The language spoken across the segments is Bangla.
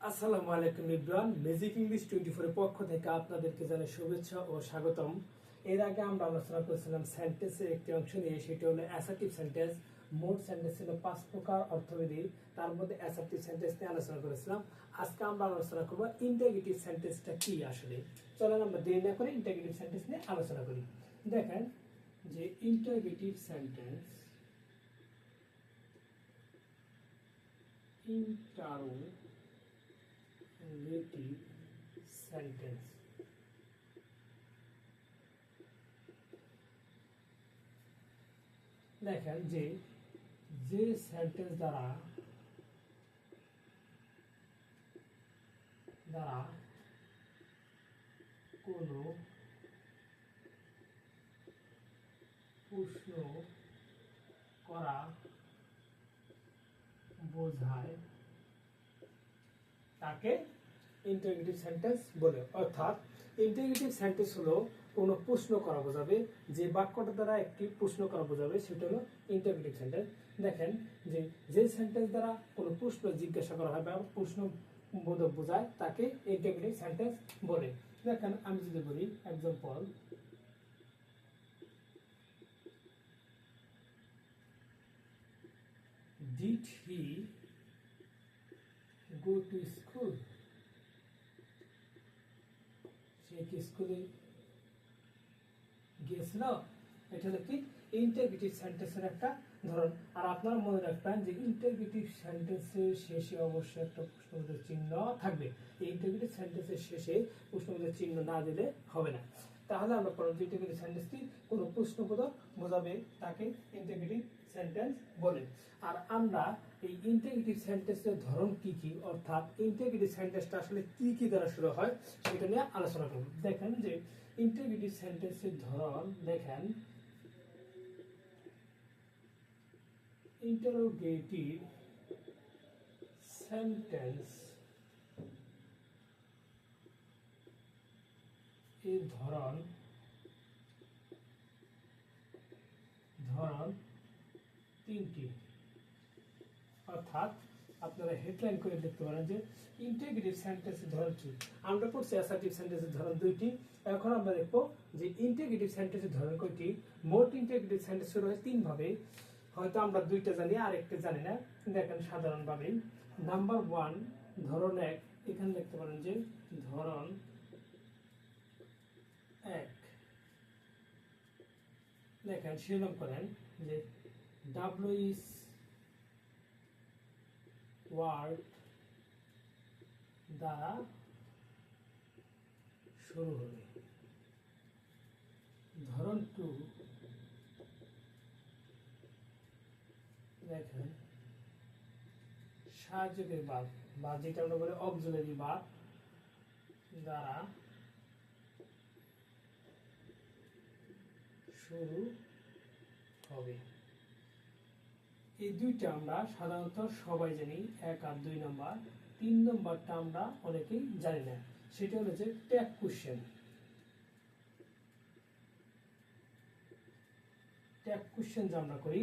আসসালামু আলাইকুম ইব্রান ম্যাজিক ইংলিশ টোয়েন্টি ফোরের পক্ষ থেকে আপনাদেরকে জানাই শুভেচ্ছা ও স্বাগতম। এর আগে আমরা আলোচনা করেছিলাম সেন্টেন্সের একটি অংশ নিয়ে, সেটি হলো অ্যাসার্টিভ সেন্টেন্স মোট সেন্টেন্স ছিল পাঁচ প্রকার অর্থবিধি তার মধ্যে অ্যাসার্টিভ সেন্টেন্স নিয়ে আলোচনা করেছিলাম। আজকে আমরা আলোচনা করব ইন্টাগ্রেটিভ সেন্টেন্সটা কি আসলে? চলেন আমরা দেরি না করে ইন্টাগ্রেটিভ সেন্টেন্স নিয়ে আলোচনা করি। দেখেন যে ইন্টাগ্রেটিভ সেন্টেন্স interrogative sentence. দেখেন যে যে সেন্টেন্স দ্বারা দ্বারা কোনো প্রশ্ন করা বোঝায় তাকে ইন্টিগ্রেটিভ সেন্টেন্স বলে। অর্থাৎ ইন্টিগ্রেটিভ সেন্টেন্স হলো কোনো প্রশ্ন করা বোঝাবে, যে বাক্যটা দ্বারা একটি প্রশ্ন করা বোঝাবে, সেটা হলো ইন্টিগ্রেটিভ সেন্টেন্স দেখেন যে যে সেন্টেন্স দ্বারা কোনো প্রশ্ন জিজ্ঞাসা করা হয় বা প্রশ্ন বোধক বোঝায়, তাকে ইন্টিগ্রেটিভ সেন্টেন্স বলে। দেখেন, আমি যদি বলি example did he go to school? সে কি স্কুলে গিয়েছিল, এটা হলো কি? ইন্টারগ্রেটিভ সেন্টেন্সের একটা ধরন। আর আপনারা মনে রাখবেন যে ইন্টারগ্রেটিভ সেন্টেন্সের শেষে অবশ্যই একটা প্রশ্নবোধক চিহ্ন থাকবে। এই ইন্টারগ্রেটিভ সেন্টেন্সের শেষে প্রশ্নবোধক চিহ্ন না দিলে হবে না। তাহলে আমরা ইন্টারগ্রেটিভ সেন্টেন্সটি কোনো প্রশ্নবোধক বোঝাবে, তাকে ইন্টারগ্রেটিভ সেন্টেন্স বলে। আর আমরা এই ইন্টারগ্রেটিভ সেন্টেন্সের ধরন কি কি? অর্থাৎ ইন্টারগ্রেটিভ সেন্টেন্সটা আসলে কি কি দ্বারা শুরু হয়, সেটা নিয়ে আলোচনা করব। দেখেন যে ইন্টারগ্রেটিভ সেন্টেন্সের ধরন, দেখেন। ইন্টারোগেটিভ sentence এর ধরন ধরন তিনটি। অর্থাৎ আপনারা হেডলাইন করে দেখতে পারেন যে ইন্টিগ্রেটিভ সেন্টেন্সের ধরন কি। আমরা পড়ছি অ্যাসার্টিভ সেন্টেন্সের ধরন দুইটি। এখন আমরা দেখব যে ইন্টিগ্রেটিভ সেন্টেন্সের ধরন কয়টি। মোট ইন্টিগ্রেটিভ সেন্টেন্স শুরু হয় তিন ভাবে। হয়তো আমরা দুইটা জানি আর একটা জানি না। দেখেন সাধারণভাবে নাম্বার ওয়ান ধরন এক। এখানে দেখতে পারেন যে ধরন এক। দেখেন, শিরোনাম করেন যে ডাব্লিউ ইস ওয়ার্ড দ্বারা শুরু হবে। ধরন টু। দেখেন, সাহায্যকের বাদ বা যেটা আমরা বলি অক্সিলারি বাদ দ্বারা শুরু হবে। এই দুইটা আমরা সাধারণত সবাই জানি, এক আর দুই নম্বর। তিন নম্বরটা আমরা অনেকেই জানি না। সেটা হলো যে ট্যাগ কোশ্চেন। ট্যাগ কোশ্চেন যে আমরা করি,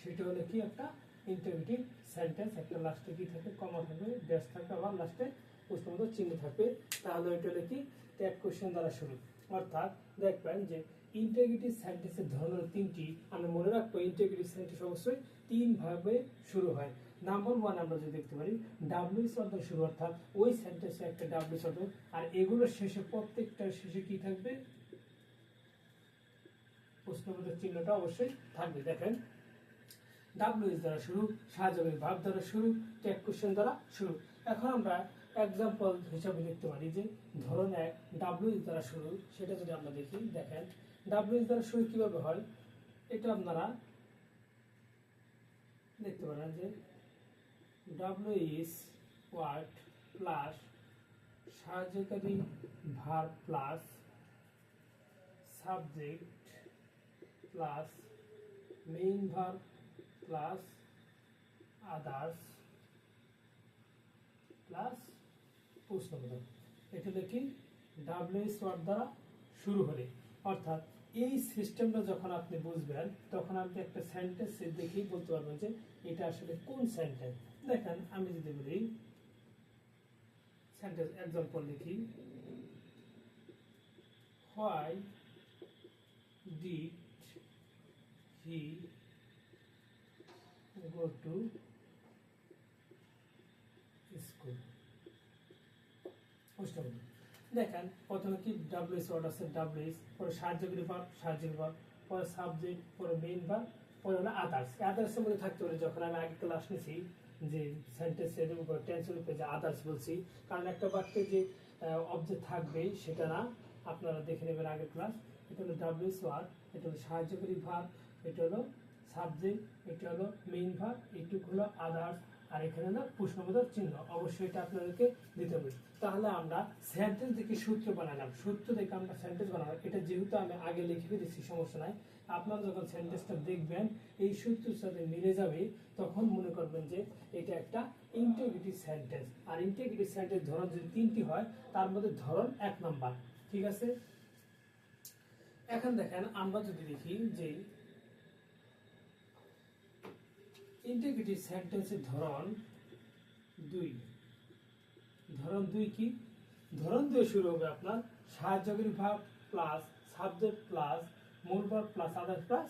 সেটা হলো কি একটা ইন্টারভিটিভ সেন্টেন্স একটা লাস্টে কি থাকবে কমা থাকবে ড্যাশ থাকবে, আবার লাস্টে প্রশ্নবোধক চিহ্ন থাকবে। তাহলে এটা হলো কি? ট্যাগ কোশ্চেন দ্বারা শুরু। অর্থাৎ দেখবেন যে ইন্টারগ্রেটিভ সেন্টেন্সের ধরন তিনটি। আমরা মনে রাখব ইন্টারগ্রেটিভ সেন্টেন্স অবশ্যই তিন ভাবে শুরু হয়। নাম্বার ওয়ান আমরা যদি দেখতে পারি ডাব্লিউ শব্দ শুরু অর্থাৎ ওই সেন্টেন্সে একটা ডাব্লিউ শব্দ আর এগুলোর শেষে প্রত্যেকটার শেষে কি থাকবে? প্রশ্নবোধক চিহ্নটা অবশ্যই থাকবে। দেখেন ডাব্লিউ এস দ্বারা শুরু সাহায্যের ভাব দ্বারা শুরু ট্যাগ কোশ্চেন দ্বারা শুরু। এখন আমরা এক্সাম্পল হিসাবে দেখতে পারি যে ধরুন এক ডাব্লিউ দ্বারা শুরু, সেটা যদি আমরা দেখি, দেখেন ডাব্লিউ এস দ্বারা শুরু কীভাবে হয়, এটা আপনারা দেখতে পারেন যে ডাব্লিউ ইস ওয়ার্ড প্লাস সাহায্যকারী verb plus subject plus main verb plus others plus প্রশ্নবোধক। এটা দেখি ডাব্লিউএস ওয়ার্ড দ্বারা শুরু হলে, অর্থাৎ এই সিস্টেমটা যখন আপনি বুঝবেন, তখন আপনি একটা সেন্টেন্স দেখেই বলতে পারবেন যে এটা আসলে কোন সেন্টেন্স দেখেন, আমি যদি বলি সেন্টেন্স এক্সাম্পল লিখি। Why did he go to school? প্রশ্নগুলো দেখেন, প্রথমে কি ডাব্লিউএস ওয়ার্ড আছে? ডাব্লিউএস পরে সাহায্যকারী ভার্ব সাহায্যকারী ভার্ব পরে সাবজেক্ট পরে মেইন ভার্ব পরে হলো আদার্স আদার্সের মধ্যে থাকতে পারে যখন আমি আগে ক্লাস নিয়েছি যে সেন্টেন্সের উপর টেন্সের উপরে যে আদার্স বলছি, কারণ একটা বাক্যে যে অবজেক্ট থাকবে, সেটা না, আপনারা দেখে নেবেন আগের ক্লাস এটা হলো ডাব্লিউএস ওয়ার্ড এটা হলো সাহায্যকারী ভার্ব এটা হলো সাবজেক্ট এটা হলো মেইন ভার্ব এইটুকু হলো আদার্স আর এখানে হলো প্রশ্নবোধক চিহ্ন, অবশ্যই এটা আপনাদেরকে দিতে হবে। তাহলে আমরা সেন্টেন্স দেখে সূত্র বানালাম। সূত্র দেখে আমরা সেন্টেন্স বানালাম। এটা যেহেতু আমি আগে লিখে ফেলেছি, সমস্যা নাই। আপনারা যখন সেন্টেন্সটা দেখবেন, এই সূত্রের সাথে মিলে যাবে, তখন মনে করবেন যে এটা একটা ইন্টিগ্রেটিভ সেন্টেন্স আর ইন্টিগ্রেটিভ সেন্টেন্স ধরন যদি তিনটি হয়, তার মধ্যে ধরন এক নাম্বার। ঠিক আছে? এখন দেখেন, আমরা যদি দেখি যে ইন্টিগ্রেটিভ সেন্টেন্সের ধরন দুই। ধরন দুই কি? ধরন দুই শুরু হবে আপনার সাহায্যকারী ভাব প্লাস সাবজেক্ট প্লাস মূল ভাব প্লাস আদার প্লাস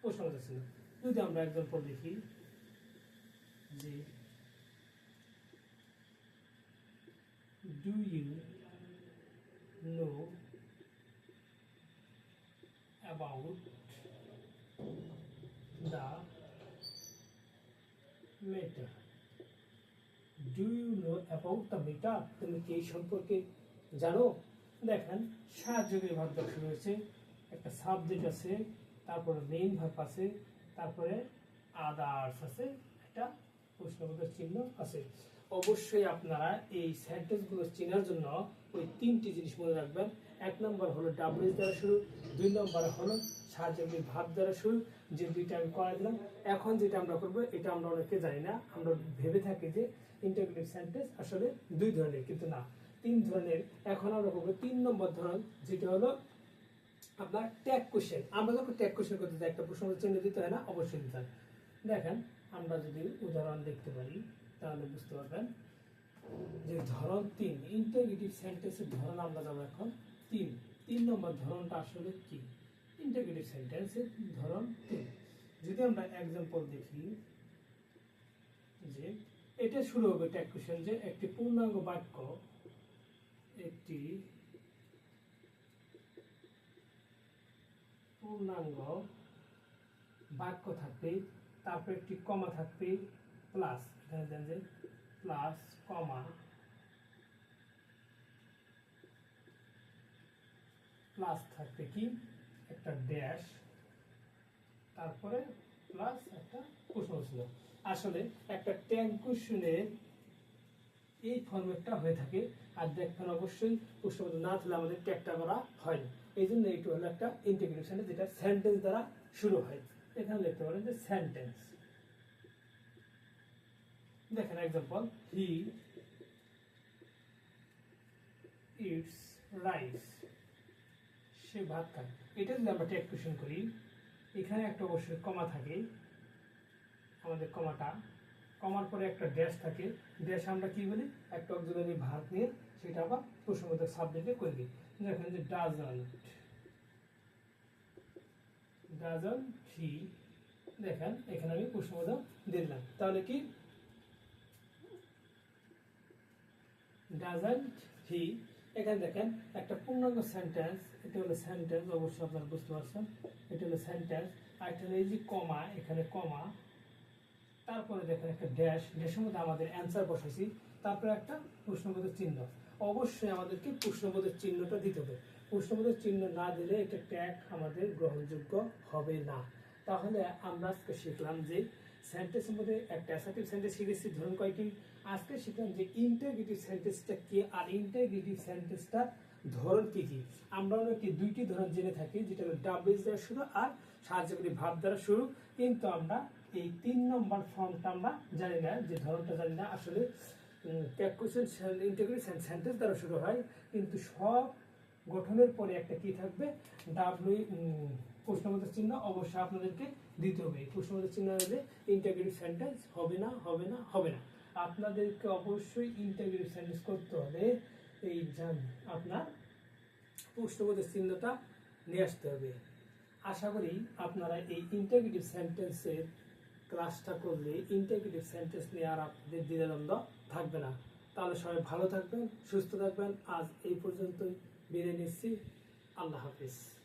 প্রশ্নবোধক চিহ্ন যদি আমরা এক্সাম্পল দেখি যে do you know about Do you know about the matter? তুমি কি এই সম্পর্কে জানো দেখেন সাহায্যকারী ভাব দেওয়া শুরু হয়েছে, একটা সাবজেক্ট আছে, তারপরে মেইন ভাব আছে, তারপরে আদার্স আছে, একটা প্রশ্নবোধক চিহ্ন আছে অবশ্যই আপনারা এই সেন্টেন্সগুলো চেনার জন্য ওই তিনটি জিনিস মনে রাখবেন এক নম্বর হলো ডাব্লিউ দ্বারা শুরু, দুই নম্বর হলো সাহায্যকারী ভাব দ্বারা শুরু, যে দুইটা আমি করাই দিলাম। এখন যেটা আমরা করব, এটা আমরা অনেকে জানি না, আমরা ভেবে থাকি যে ইন্টারগ্রেটিভ সেন্টেন্স আসলে দুই ধরনের, কিন্তু না। তিন ধরনের, এখন আমরা করব তিন নম্বর ধরন, যেটা হলো আপনার ট্যাগ কোশ্চেন আমরা যখন ট্যাগ কোশ্চেন করতে চাই একটা প্রশ্ন চিহ্ন দিতে হয় না, অবশ্যই দিতে হয়। দেখেন, আমরা যদি উদাহরণ দেখতে পারি, তাহলে বুঝতে পারবেন যে ধরন তিন ইন্টারগ্রেটিভ সেন্টেন্সের ধরন আমরা যাব এখন তিন। তিন নম্বর ধরনটা আসলে কি? ইন্টারগ্রেটিভ সেন্টেন্সের ধরন যদি আমরা এক্সাম্পল দেখি, যে এটা শুরু হবে ট্যাগ কোশ্চেন যে একটি পূর্ণাঙ্গ বাক্য একটি পূর্ণাঙ্গ বাক্য থাকবে, তারপর একটি কমা থাকবে প্লাস এখানে দেন যে প্লাস কমা প্লাস থাকবে কি? একটা ড্যাশ তারপরে প্লাস একটা প্রশ্ন ছিল। আসলে একটা ট্যাগ কোশ্চেনের এই ফরম্যাটটা হয়ে থাকে। আর দেখবেন অবশ্যই প্রশ্নপত্র না থাকলে আমাদের ট্যাগটা করা হয় না। এই জন্য এইটা হলো একটা ইন্টিগ্রেটিভ সেন্টেন্স যেটা সেন্টেন্স দ্বারা শুরু হয়। এখানে লিখতে পারেন যে সেন্টেন্স দেখেন এক্সাম্পল হি ইটস রাইস সে ভাত খায় এটা যদি আমরা ট্যাগ করি, এখানে একটা অবশ্যই কমা থাকে। আমাদের কমাটা কমার পরে একটা ড্যাশ থাকে। ড্যাশ আমরা কি বলি? একটা অক্সিলারি ভাত নিয়ে সেটা আবার প্রসঙ্গত সাবজেক্টে করে দিই। দেখেন যে ডাজন ডাজন হি দেখেন, এখানে আমি প্রসঙ্গত দিলাম। তাহলে কি? ডাজন্ট হি এখানে দেখেন, একটা পূর্ণাঙ্গ সেন্টেন্স এটা হলো সেন্টেন্স অবশ্যই আপনারা বুঝতে পারছেন। এটা হলো সেন্টেন্স আর এটা হলো এই যে কমা, এখানে কমা। তারপরে দেখেন একটা ড্যাশ ড্যাশের মধ্যে আমাদের অ্যান্সার বসাইছি। তারপরে একটা প্রশ্নবোধক চিহ্ন। অবশ্যই আমাদেরকে প্রশ্নবোধক চিহ্নটা দিতে হবে। প্রশ্নবোধক চিহ্ন না দিলে এটা ট্যাগ আমাদের গ্রহণযোগ্য হবে না। তাহলে আমরা আজকে শিখলাম যে সেন্টেন্সের মধ্যে একটা অ্যাসার্টিভ সেন্টেন্স শিখেছি ধরুন কয়টি? আজকে শিখলাম যে ইন্টারগ্রেটিভ সেন্টেন্সটা কি আর ইন্টারগ্রেটিভ সেন্টেন্সটা ধরন কি কি? আমরা অনেকে দুইটি ধরন জেনে থাকি, যেটা হলো ডাব্লিউএস দ্বারা শুরু আর সাহায্যকারী ভাব দ্বারা শুরু। কিন্তু আমরা এই তিন নম্বর ফর্মটা আমরা জানি না, যে ধরনটা জানি না। আসলে কোশ্চেন ইন্টারগ্রেটিভ সেন্টেন্স দ্বারা শুরু হয়। কিন্তু সব গঠনের পরে একটা কি থাকবে? ডাব্লিউ প্রশ্নবোধক চিহ্ন অবশ্যই আপনাদেরকে দিতে হবে প্রশ্নবোধক চিহ্ন হলে ইন্টারগ্রেটিভ সেন্টেন্স হবে না হবে না হবে না। আপনাদেরকে অবশ্যই ইন্টাগ্রেটিভ সেন্টেন্স করতে হবে এই আপনার প্রশ্নবোধের চিহ্নটা নিয়ে আসতে হবে। আশা করি আপনারা এই ইন্টাগ্রেটিভ সেন্টেন্সের ক্লাসটা করলে ইন্টাগ্রেটিভ সেন্টেন্স নিয়ে আর আপনাদের দ্বিধাদ্বন্দ্ব থাকবে না। তাহলে সবাই ভালো থাকবেন, সুস্থ থাকবেন। আজ এই পর্যন্তই, বিদায় নিচ্ছি। আল্লাহ হাফিজ।